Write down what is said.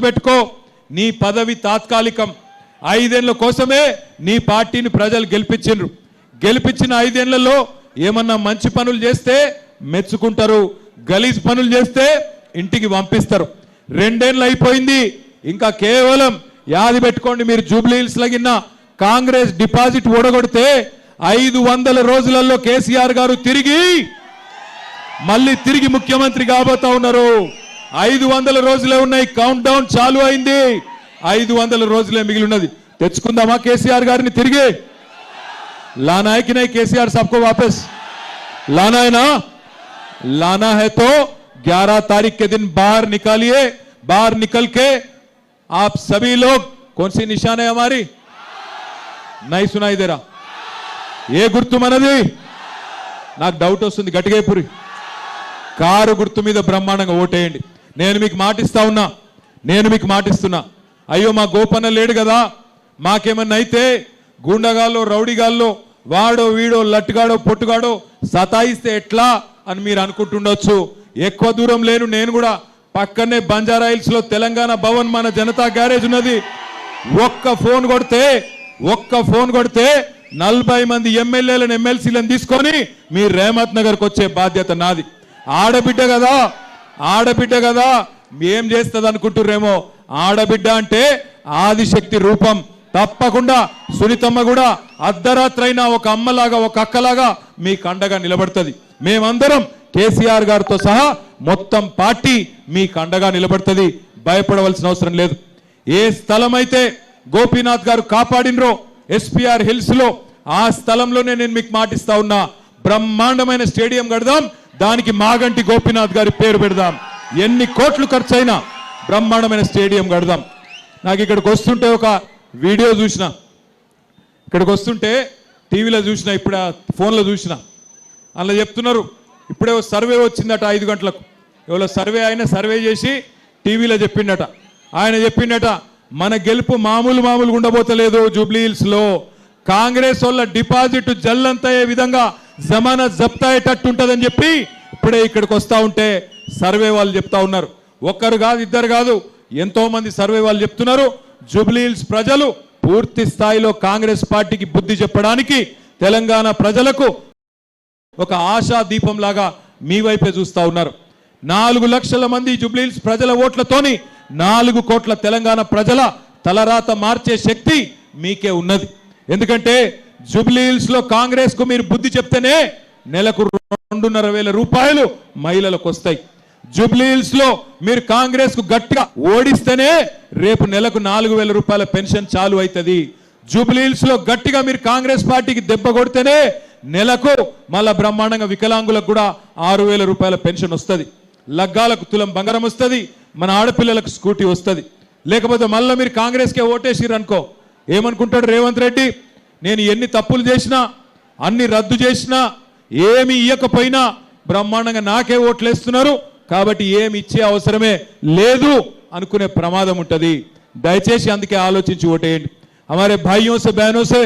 పెట్టుకో నీ పదవి తాత్కాలికం. ఐదేళ్ళ కోసమే నీ పార్టీని ప్రజలు గెలిపించిండ్రు. గెలిపించిన ఐదేళ్ళలో ఏమన్నా మంచి పనులు చేస్తే మెచ్చుకుంటారు. గలీజ్ పనులు చేస్తే ఇంటికి పంపిస్తారు. రెండేళ్ళు అయిపోయింది. ఇంకా కేవలం యాది పెట్టుకోండి మీరు జూబ్లీహిల్స్ లగిన కాంగ్రెస్ డిపాజిట్ ఓడగొడితే ఐదు వందల రోజులలో కేసీఆర్ గారు తిరిగి మళ్ళీ తిరిగి ముఖ్యమంత్రి కాబోతా ఉన్నారు. ఐదు వందల రోజులే ఉన్నాయి కౌంట్ డౌన్ చాలు అయింది ఐదు వందల రోజులే మిగిలి ఉన్నది తెచ్చుకుందామా కేసీఆర్ గారిని తిరిగి लाना है कि नहीं केसीआर साहब को वापस लाना है ना लाना है तो 11 तारीख के दिन बाहर निकालिए बाहर निकल के आप सभी लोग कौन सी निशान है हमारी नहीं सुनाई दे रहा ఏ గుర్తు మనది నాకు డౌట్ వస్తుంది గట్టిగా పురి కారు గుర్తు మీద బ్రహ్మాండంగా ఓటేయండి నేను మీకు మాటిస్తా ఉన్నా నేను మీకు మాటిస్తున్నా. అయ్యో మా గోపన్న లేడు కదా. మాకేమన్నా అయితే గూండగాల్లో రౌడీగాల్లో వాడో వీడో లట్టుగాడో పొట్టుగాడో సతాయిస్తే ఎట్లా అని మీరు అనుకుంటుండొచ్చు. ఎక్కువ దూరం లేను నేను కూడా. పక్కనే బంజారా హిల్స్లో తెలంగాణ భవన్ మన జనతా గ్యారేజ్ ఉన్నది. ఒక్క ఫోన్ కొడితే ఒక్క ఫోన్ కొడితే నలభై మంది ఎమ్మెల్యేలను ఎమ్మెల్సీలను తీసుకొని మీ రేమత్ నగర్కి వచ్చే బాధ్యత నాది. ఆడబిడ్డ కదా ఆడబిడ్డ కదా ఏం చేస్తుంది అనుకుంటుర్రేమో ఆడబిడ్డ అంటే ఆదిశక్తి రూపం. తప్పకుండా సునీతమ్మ కూడా అర్ధరాత్రైనా ఒక అమ్మలాగా ఒక అక్కలాగా మీ కండగా నిలబడుతుంది. మేమందరం కేసీఆర్ గారితో సహా మొత్తం పార్టీ మీ కండగా నిలబడుతుంది. భయపడవలసిన అవసరం లేదు. ఏ స్థలం అయితే గోపీనాథ్ గారు కాపాడినరో ఎస్పీఆర్ హిల్స్లో ఆ స్థలంలోనే నేను మీకు మాటిస్తా ఉన్నా. బ్రహ్మాండమైన స్టేడియం కడదాం. దానికి మాగంటి గోపీనాథ్ గారి పేరు పెడదాం. ఎన్ని కోట్లు ఖర్చైనా బ్రహ్మాండమైన స్టేడియం కడదాం. నాకు ఇక్కడికి వస్తుంటే ఒక వీడియో చూసిన. ఇక్కడికి వస్తుంటే టీవీలో చూసిన ఇప్పుడు ఫోన్లో చూసిన. అందులో చెప్తున్నారు ఇప్పుడే ఓ సర్వే వచ్చిందట ఐదు గంటలకు. ఎవరో సర్వే ఆయన సర్వే చేసి టీవీలో చెప్పిండట. ఆయన చెప్పిండట మన గెలుపు మామూలు మామూలుగా ఉండబోతలేదు జూబ్లీ హిల్స్లో. కాంగ్రెస్ వాళ్ళ డిపాజిట్ జల్లంతయ్యే విధంగా జమానా జప్తాయేటట్టు ఉంటుందని చెప్పి ఇప్పుడే ఇక్కడికి వస్తూ ఉంటే సర్వే వాళ్ళు చెప్తా ఉన్నారు. ఒక్కరు కాదు ఇద్దరు కాదు ఎంతోమంది సర్వే వాళ్ళు చెప్తున్నారు. జూబ్లీహిల్స్ ప్రజలు పూర్తి స్థాయిలో కాంగ్రెస్ పార్టీకి బుద్ధి చెప్పడానికి తెలంగాణ ప్రజలకు ఒక ఆశా దీపంలాగా మీ వైపే చూస్తా ఉన్నారు. నాలుగు లక్షల మంది జూబ్లీహిల్స్ ప్రజల ఓట్లతోని నాలుగు కోట్ల తెలంగాణ ప్రజల తలరాత మార్చే శక్తి మీకే ఉన్నది. ఎందుకంటే జూబ్లీహిల్స్లో కాంగ్రెస్కు మీరు బుద్ధి చెప్తేనే నెలకు రెండున్నర వేల రూపాయలు మహిళలకు వస్తాయి. జూబ్లీహిల్స్లో మీరు కాంగ్రెస్కు గట్టిగా ఓడిస్తేనే రేపు నెలకు నాలుగు వేల రూపాయల పెన్షన్ చాలు అవుతుంది. జూబ్లీహిల్స్లో గట్టిగా మీరు కాంగ్రెస్ పార్టీకి దెబ్బ కొడితేనే నెలకు మళ్ళా బ్రహ్మాండంగా వికలాంగులకు కూడా ఆరు వేల రూపాయల పెన్షన్ వస్తుంది. లగ్గాలకు తులం బంగారం వస్తుంది మన ఆడపిల్లలకు స్కూటీ వస్తుంది. లేకపోతే మళ్ళీ మీరు కాంగ్రెస్కే ఓటేసిర్రు అనుకో ఏమనుకుంటాడు రేవంత్ రెడ్డి? నేను ఎన్ని తప్పులు చేసినా అన్ని రద్దు చేసినా ఏమి ఇయ్యకపోయినా బ్రహ్మాండంగా నాకే ఓట్లేస్తున్నారు కాబట్టి ఏమి ఇచ్చే అవసరమే లేదు అనుకునే ప్రమాదం ఉంటుంది దయచేసి అందుకే ఆలోచించి ఓటేయండి हमारे भाइयों से बहनों से